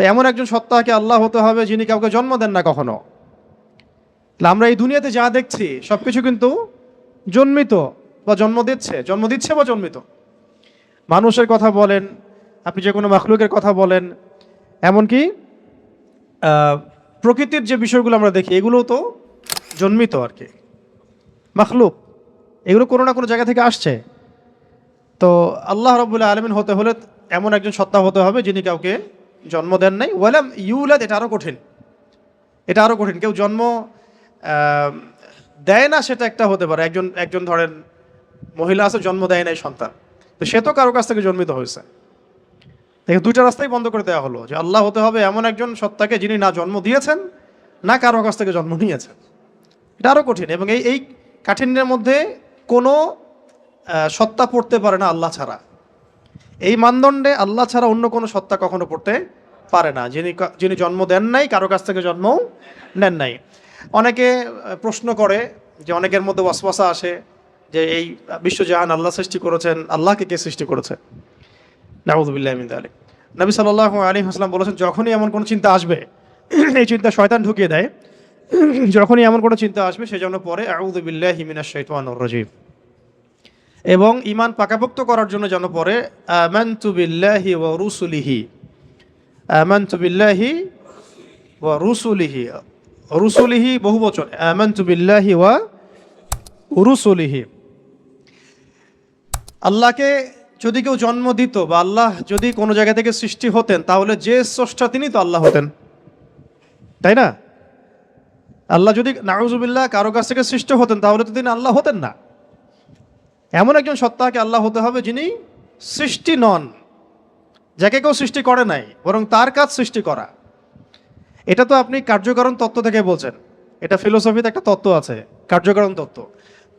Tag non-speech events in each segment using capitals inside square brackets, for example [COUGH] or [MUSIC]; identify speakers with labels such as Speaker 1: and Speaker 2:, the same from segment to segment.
Speaker 1: তো এমন একজন সত্তাকে আল্লাহ হতে হবে যিনি কাউকে জন্ম দেন না কখনো। আমরা এই দুনিয়াতে যা দেখছি সব কিছু কিন্তু জন্মিত বা জন্ম দিচ্ছে। জন্ম দিচ্ছে বা জন্মিত। মানুষের কথা বলেন, আপনি যে কোনো মাখলুকের কথা বলেন, এমনকি প্রকৃতির যে বিষয়গুলো আমরা দেখি এগুলো তো জন্মিত আর কি। মাখলুক, এগুলো কোনো না কোনো জায়গা থেকে আসছে। তো আল্লাহ রবুল্লাহ আলমিন হতে হলে এমন একজন সত্তা হতে হবে যিনি কাউকে জন্ম দেন নাই। ওয়ালাম ইউলাদ, এটা আরও কঠিন। এটা আরও কঠিন। কেউ জন্ম দেয় না, সেটা একটা হতে পারে। একজন একজন ধরেন মহিলা আছে, জন্ম দেয় নাই সন্তান। তো সে তো কারও কাছ থেকে জন্মিত হয়েছে। দেখে দুইটা রাস্তাই বন্ধ করে দেওয়া হলো। যে আল্লাহ হতে হবে এমন একজন সত্তাকে যিনি না জন্ম দিয়েছেন, না কারও কাছ থেকে জন্ম নিয়েছেন। এটা আরও কঠিন। এবং এই এই কাঠিন্যের মধ্যে কোনো সত্তা পড়তে পারে না আল্লাহ ছাড়া। এই মানদণ্ডে আল্লাহ ছাড়া অন্য কোনো সত্তা কখনো পড়তে পারে না। যিনি যিনি জন্ম দেন নাই, কারও কাছ থেকে জন্মও নেন নাই। অনেকে প্রশ্ন করে যে অনেকের মধ্যে ওয়াসওয়াসা আসে যে এই বিশ্বজাহান আল্লাহ সৃষ্টি করেছেন, আল্লাহকে কে সৃষ্টি করেছে? নাউজুবিল্লাহ মিন আলী নবী সাল্লাল্লাহু আলাইহি হাসলাম বলেছেন, যখনই এমন কোনো চিন্তা আসবে, এই চিন্তা শয়তান ঢুকিয়ে দেয়। যখনই এমন কোনো চিন্তা আসবে, সেজন্য পরে আউযুবিল্লাহি মিনাশ শাইতানির রাজিম। এবং ইমান পাকাপোক্ত করার জন্য যেন পরে আমানতু বিল্লাহি ওয়া রুসুলিহি। আমানতু বিল্লাহি ওয়া রুসুলিহি। রুসুলিহি বহু বচন। আমান্তুবিল্লাহি ওয়া রুসুলিহি। আল্লাহকে যদি কেউ জন্ম দিত বা আল্লাহ যদি কোনো জায়গা থেকে সৃষ্টি হতেন, তাহলে যে স্রষ্টা তিনি তো আল্লাহ হতেন। তাই না? আল্লাহ যদি নাউজুবিল্লাহ কারও কাছ থেকে সৃষ্টি হতেন, তাহলে তো তিনি আল্লাহ হতেন না। এমন একজন সত্তাকে আল্লাহ হতে হবে যিনি সৃষ্টি নন, যাকে কেউ সৃষ্টি করে নাই, বরং তার কাজ সৃষ্টি করা। এটা তো আপনি কার্যকরণ তত্ত্ব থেকে বলছেন। এটা ফিলোসফিতে একটা তত্ত্ব আছে, কার্যকরণ তত্ত্ব।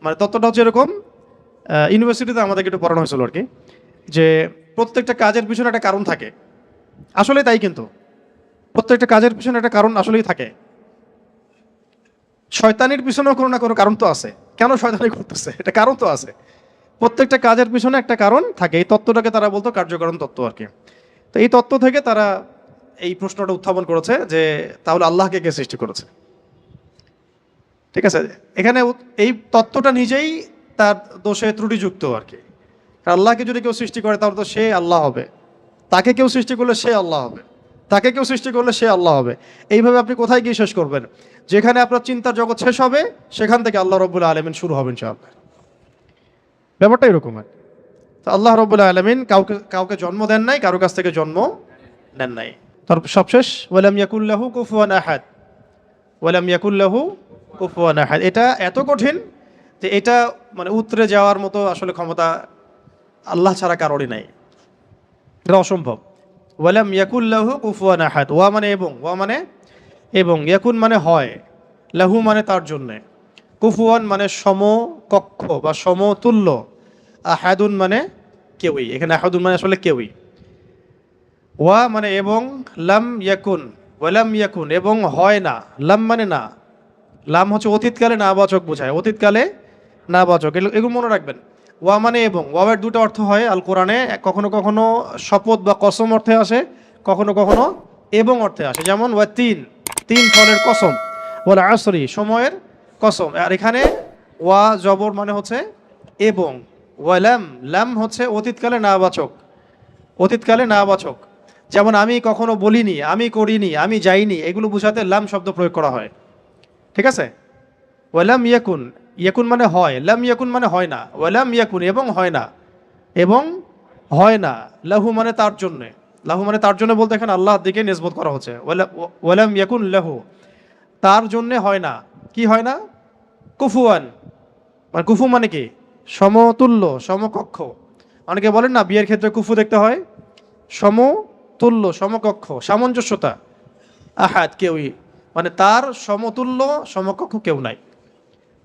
Speaker 1: মানে তত্ত্বটা হচ্ছে এরকম ইউনিভার্সিটিতে আমাদেরকে একটু পড়ানো হয়েছিল আর কি, যে প্রত্যেকটা কাজের পিছনে একটা কারণ থাকে। আসলে তাই কিন্তু। প্রত্যেকটা কাজের পিছনে একটা কারণ আসলেই থাকে। শয়তানির পিছনেও কোনো না কোনো কারণ তো আছে। কেন শয়তানি করতেছে? এটা কারণ তো আছে। প্রত্যেকটা কাজের পিছনে একটা কারণ থাকে। এই তত্ত্বটাকে তারা বলতো কার্যকরণ তত্ত্ব আর কি। তো এই তত্ত্ব থেকে তারা এই প্রশ্নটা উত্থাপন করেছে যে, তাহলে আল্লাহকে কে সৃষ্টি করেছে? ঠিক আছে? এখানে এই তত্ত্বটা নিজেই তার দোষে ত্রুটিযুক্ত আর কি। আল্লাহকে যদি কেউ সৃষ্টি করে, তাহলে তো সে আল্লাহ হবে। তাকে কেউ সৃষ্টি করলে সে আল্লাহ হবে। তাকে কেউ সৃষ্টি করলে সে আল্লাহ হবে। এইভাবে আপনি কোথায় গিয়ে শেষ করবেন? যেখানে আপনার চিন্তার জগৎ শেষ হবে, সেখান থেকে আল্লাহ রব্বুল আলমিন শুরু হবেন ইনশাআল্লাহ। ব্যাপারটা এরকম আর তো আল্লাহ রব্বুল আলমিন কাউকে কাউকে জন্ম দেন নাই কারও কাছ থেকে জন্ম নেন নাই। তারপর সবশেষ? ওয়ালাম ইয়াকুল্লাহু কুফুয়ান আহাদ। ওয়ালাম ইয়াকুল্লাহু কুফুয়ান আহাদ। এটা এত কঠিন যে এটা মানে উতরে যাওয়ার মতো আসলে ক্ষমতা আল্লাহ ছাড়া কারোরই নাই। এটা অসম্ভব। ওয়ালাম ইয়াকুল্লাহু কুফুয়ান আহাদ। ওয়া মানে এবং ওয়া মানে এবং। ইয়াকুন মানে হয় লাহু মানে তার জন্যে। কুফুয়ান মানে সমকক্ষ বা সমতুল্য। আহাদুন মানে কেউই। এখানে আহাদুন মানে আসলে কেউই। ওয়া মানে এবং লাম ইয়াকুন ওয়ালাম ইয়াকুন এবং হয় না। লাম মানে না। লাম হচ্ছে অতীতকালে না বাচক বোঝায়। অতীতকালে না বাচক এগুলো এগুলো মনে রাখবেন। ওয়া মানে এবং। ওয়াবের দুটো অর্থ হয় আল কোরআনে কখনো কখনো শপথ বা কসম অর্থে আসে, কখনো কখনো এবং অর্থে আসে। যেমন, ওয়া তিন। তিন ফলের কসম। বলে আসরি, সময়ের কসম। আর এখানে ওয়া জবর মানে হচ্ছে এবং। ওয়ালাম লাম হচ্ছে অতীতকালে না বাচক অতীতকালে না বাচক যেমন আমি কখনো বলিনি, আমি করিনি, আমি যাইনি, এগুলো বোঝাতে লাম শব্দ প্রয়োগ করা হয়। ঠিক আছে? ওয়ালাম ইয়াকুন ইয়াকুন মানে হয়, লাম ইয়াকুন মানে হয় না। ওয়ালাম ইয়াকুন এবং হয় না। এবং হয় না, লাহু মানে তার জন্যে। লাহু মানে তার জন্য বলতে এখানে আল্লাহর দিকে নিসবত করা হচ্ছে। ওয়ালা- ওয়ালাম ইয়াকুন লাহু। তার জন্যে হয় না। কি হয় না? কুফুয়ান। মানে কুফু মানে কি? সমতুল্য, সমকক্ষ। অনেকে বলেন না, বিয়ের ক্ষেত্রে কুফু দেখতে হয়? সমতুল্য, সমকক্ষ, সামঞ্জস্যতা। আহাদ, কেউই। মানে তার সমতুল্য, সমকক্ষ কেউ নাই।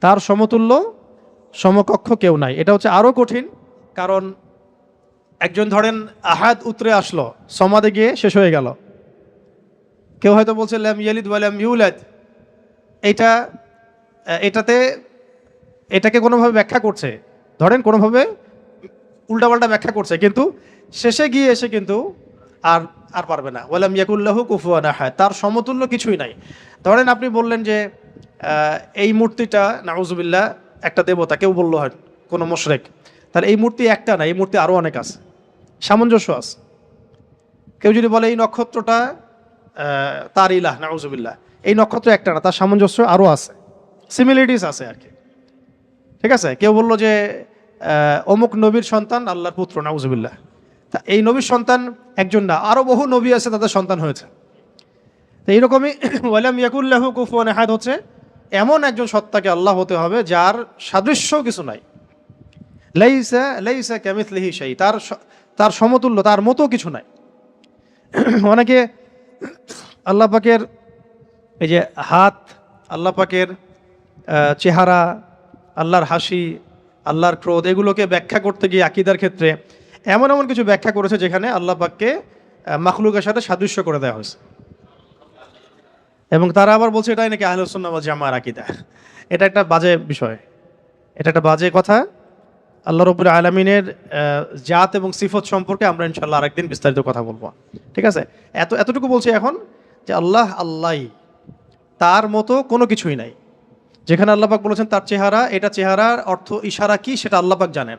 Speaker 1: তার সমতুল্য, সমকক্ষ কেউ নাই। এটা হচ্ছে আরও কঠিন, কারণ একজন ধরেন আহাদ উতরে আসলো সমাদে গিয়ে শেষ হয়ে গেল। কেউ হয়তো বলছে ল্যাম ইয়ালিদ ওয়ালাম ইউলাদ। এইটা এটাতে এটাকে কোনোভাবে ব্যাখ্যা করছে, ধরেন কোনোভাবে উল্টাপাল্টা ব্যাখ্যা করছে, কিন্তু শেষে গিয়ে এসে কিন্তু আর আর পারবে না। ওয়ালাম ইয়াকুল্লাহু কুফুয়ান আহাদ, তার সমতুল্য কিছুই নাই। ধরেন আপনি বললেন যে এই মূর্তিটা, নাউজুবিল্লাহ, একটা দেবতা, কেউ বলল হয়, কোনো মোশরেক। তাহলে এই মূর্তি একটা না, এই মূর্তি আরও অনেক আছে, সামঞ্জস্য আছে। কেউ যদি বলে এই নক্ষত্রটা তার ইলাহ, নাউজুবিল্লাহ, এই নক্ষত্র একটা না, তার সামঞ্জস্য আরও আছে সিমিলিটিস আছে আর কি। ঠিক আছে? কেউ বলল যে অমুক নবীর সন্তান আল্লাহর পুত্র, নাউজুবিল্লাহ। তা এই নবীর সন্তান একজন না আরও বহু নবী আছে তাদের সন্তান হয়েছে। তো এইরকমই [CLEARS THROAT] ওয়ালাম ইয়াকুল্লাহু কুফুয়ান আহাদ হচ্ছে এমন একজন সত্তাকে আল্লাহ হতে হবে যার সাদৃশ্য কিছু নাই। লাইসা লাইসা ক্যামিথলিহি সেই তার তার সমতুল্য, তার মতো কিছু নাই। [CLEARS THROAT] অনেকে আল্লাহ পাকের এই যে হাত, আল্লাহ পাকের চেহারা আল্লাহর হাসি, আল্লাহর ক্রোধ, এগুলোকে ব্যাখ্যা করতে গিয়ে আকিদার ক্ষেত্রে এমন এমন কিছু ব্যাখ্যা করেছে যেখানে আল্লাহ পাককে মাখলুকের সাথে সাদৃশ্য করে দেওয়া হয়েছে। এবং তারা আবার বলছে, এটাই নাকি আহলুসুন্না ওয়াল জামার আকিদা। এটা একটা বাজে বিষয়। এটা একটা বাজে কথা। আল্লাহ রবুল আলমিনের জাত এবং সিফত সম্পর্কে আমরা ইনশাল্লাহ আরেকদিন বিস্তারিত কথা বলব। ঠিক আছে? এত, এতটুকু বলছি এখন যে আল্লাহ আল্লাহ তার মতো কোনো কিছুই নাই। যেখানে আল্লাপাক বলেছেন তার চেহারা এটা চেহারার অর্থ ইশারা কি সেটা আল্লাপাক জানেন।